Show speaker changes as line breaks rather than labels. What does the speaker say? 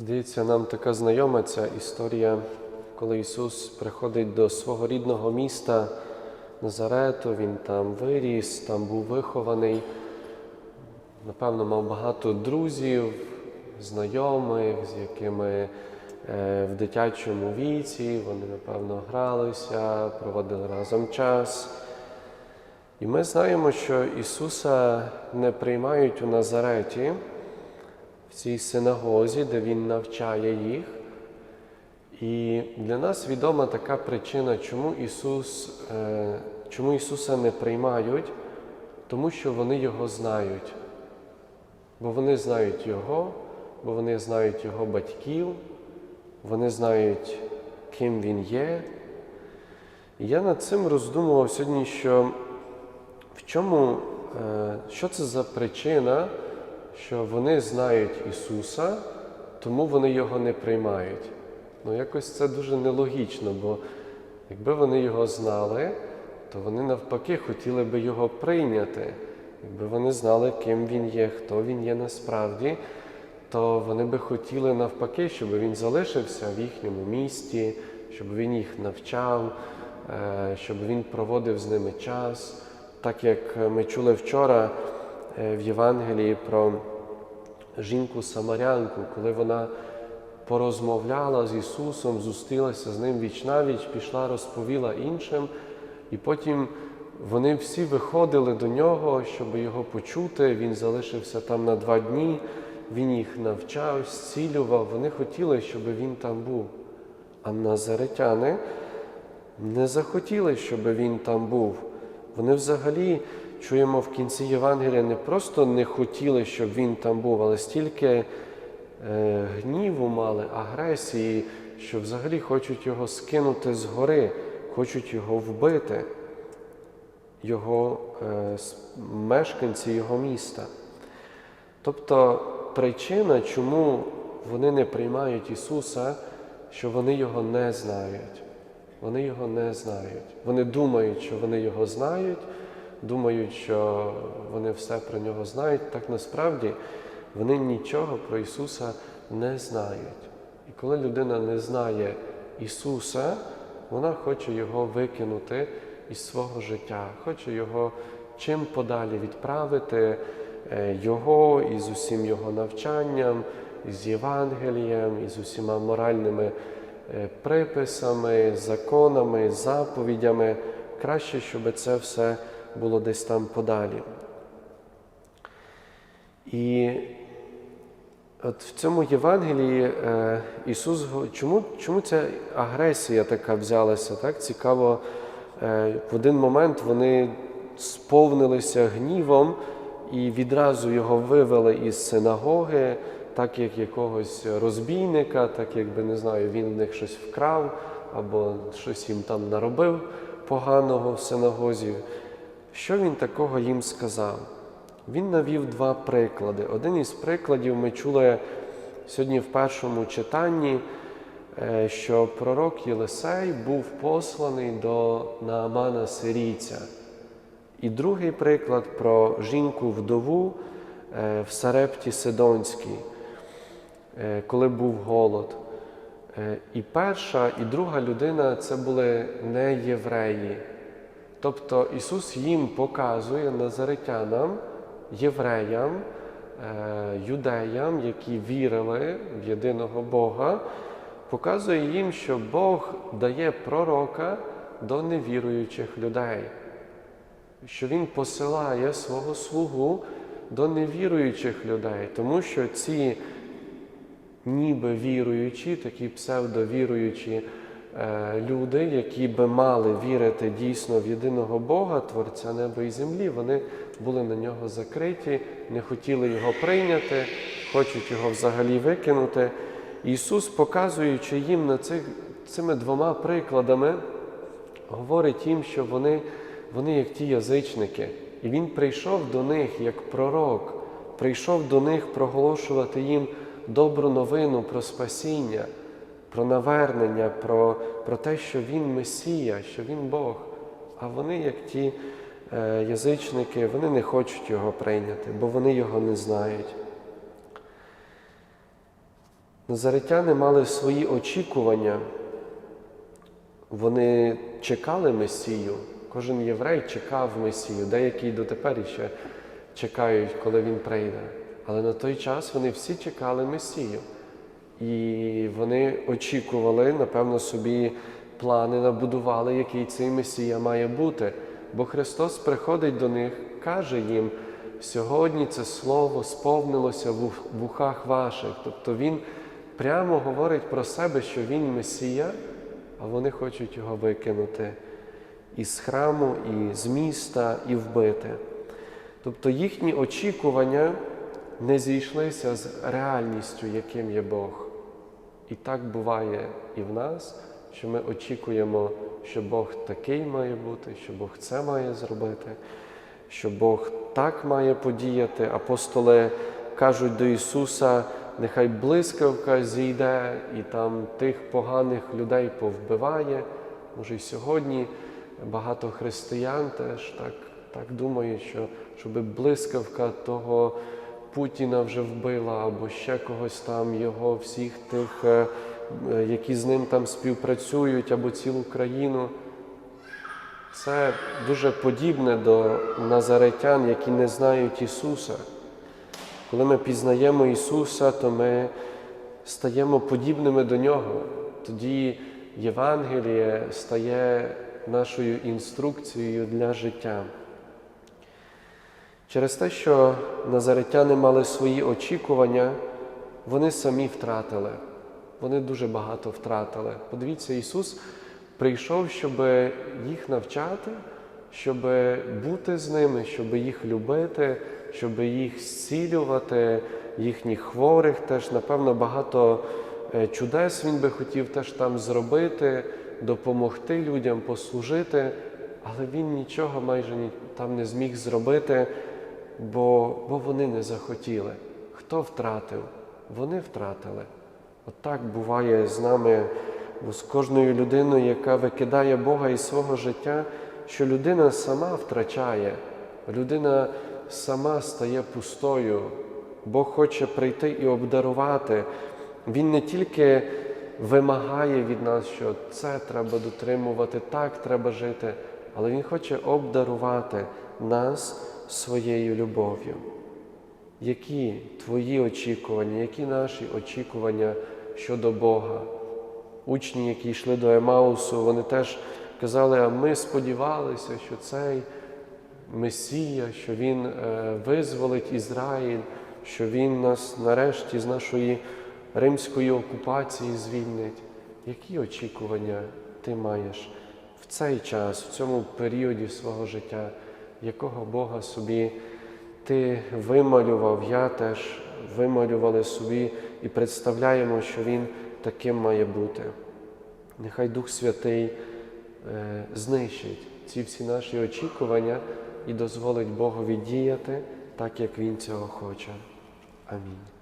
Здається, нам така знайома ця історія, коли Ісус приходить до свого рідного міста Назарету, Він там виріс, там був вихований. Напевно, мав багато друзів, знайомих, з якими е, в дитячому віці вони, напевно, гралися, проводили разом час. І ми знаємо, що Ісуса не приймають у Назареті, в цій синагозі, де Він навчає їх. І для нас відома така причина, чому, Ісус, е, чому Ісуса не приймають, тому що вони Його знають. Бо вони знають Його, бо вони знають Його батьків, вони знають, ким Він є. І я над цим роздумував сьогодні, що в чому, е, що це за причина, що вони знають Ісуса, тому вони Його не приймають. Ну, якось це дуже нелогічно, бо якби вони його знали, то вони навпаки хотіли би його прийняти. Якби вони знали, ким він є, хто він є насправді, то вони би хотіли навпаки, щоб він залишився в їхньому місті, щоб він їх навчав, е, щоб він проводив з ними час. Так як ми чули вчора в Євангелії про жінку-самарянку, коли вона порозмовляла з Ісусом, зустрілася з Ним віч навіч, пішла, розповіла іншим, і потім вони всі виходили до нього, щоб його почути. Він залишився там на два дні, він їх навчав, зцілював. Вони хотіли, щоб він там був. А назаретяни не захотіли, щоб він там був. Вони взагалі, чуємо в кінці Євангелія, не просто не хотіли, щоб він там був, але стільки е, гніву мали, агресії, що взагалі хочуть його скинути з гори, хочуть його вбити, його е, мешканці його міста. Тобто причина, чому вони не приймають Ісуса, що вони Його не знають. Вони Його не знають. Вони думають, що вони Його знають, думають, що вони все про нього знають. Так насправді вони нічого про Ісуса не знають. І коли людина не знає Ісуса, вона хоче Його викинути із свого життя, хоче Його чим подалі відправити, е, Його із усім Його навчанням, із Євангелієм, із усіма моральними е, приписами, законами, заповідями. Краще, щоб це все було десь там подалі. І от в цьому Євангелії е, Ісус чому, чому ця агресія така взялася? Так? Цікаво, е, в один момент вони сповнилися гнівом і відразу його вивели із синагоги, так як якогось розбійника, так якби не знаю, він в них щось вкрав або щось їм там наробив поганого в синагозі. Що він такого їм сказав? Він навів два приклади. Один із прикладів ми чули сьогодні в першому читанні, е, що пророк Єлисей був посланий до Наамана Сирійця. І другий приклад про жінку-вдову е, в Сарепті Сидонській, е, коли був голод. І перша, і друга людина це були не євреї. Тобто Ісус їм показує назаретянам, євреям, е, юдеям, які вірили в єдиного Бога, показує їм, що Бог дає пророка до невіруючих людей, що Він посилає свого слугу до невіруючих людей, тому що ці ніби віруючі, такі псевдовіруючі люди, які би мали вірити дійсно в єдиного Бога, Творця неба і землі, вони були на нього закриті, не хотіли його прийняти, хочуть його взагалі викинути. Ісус, показуючи їм на цих, цими двома прикладами, говорить їм, що вони, вони як ті язичники. І Він прийшов до них як пророк, прийшов до них проголошувати їм добру новину про спасіння, про навернення, про, про те, що Він Месія, що Він Бог. А вони, як ті е, язичники, вони не хочуть його прийняти, бо вони його не знають. Назаретяни мали свої очікування, вони чекали Месію. Кожен єврей чекав Месію, деякі дотепер ще чекають, коли він прийде. Але на той час вони всі чекали Месію. І вони очікували, напевно, собі плани набудували, який цей Месія має бути. Бо Христос приходить до них, каже їм, сьогодні це слово сповнилося в ух- в ухах ваших. Тобто Він прямо говорить про себе, що Він Месія, а вони хочуть його викинути із храму, і з міста, і вбити. Тобто їхні очікування не зійшлися з реальністю, яким є Бог. І так буває і в нас, що ми очікуємо, що Бог такий має бути, що Бог це має зробити, що Бог так має подіяти. Апостоли кажуть до Ісуса, нехай блискавка зійде і там тих поганих людей повбиває. Може, і сьогодні багато християн теж так, так думають, що щоб блискавка того Путіна вже вбила, або ще когось там, його всіх тих, е, е, які з ним там співпрацюють, або цілу країну. Це дуже подібне до назаретян, які не знають Ісуса. Коли ми пізнаємо Ісуса, то ми стаємо подібними до Нього. Тоді Євангеліє стає нашою інструкцією для життя. Через те, що назаретяни мали свої очікування, вони самі втратили. Вони дуже багато втратили. Подивіться, Ісус прийшов, щоб їх навчати, щоб бути з ними, щоб їх любити, щоб їх зцілювати, їхніх хворих. Теж, напевно, багато е, чудес Він би хотів теж там зробити, допомогти людям, послужити, але Він нічого майже там не зміг зробити, бо, бо вони не захотіли. Хто втратив? Вони втратили. От так буває з нами, бо з кожною людиною, яка викидає Бога із свого життя, що людина сама втрачає, людина сама стає пустою. Бог хоче прийти і обдарувати. Він не тільки вимагає від нас, що це треба дотримувати, так треба жити, але Він хоче обдарувати нас своєю любов'ю. Які твої очікування, які наші очікування щодо Бога? Учні, які йшли до Емаусу, вони теж казали, а ми сподівалися, що цей Месія, що Він е, визволить Ізраїль, що Він нас нарешті з нашої римської окупації звільнить. Які очікування ти маєш в цей час, в цьому періоді свого життя, якого Бога собі ти вималював, я теж вималювали собі і представляємо, що Він таким має бути. Нехай Дух Святий е, знищить ці всі наші очікування і дозволить Богові діяти так, як Він цього хоче. Амінь.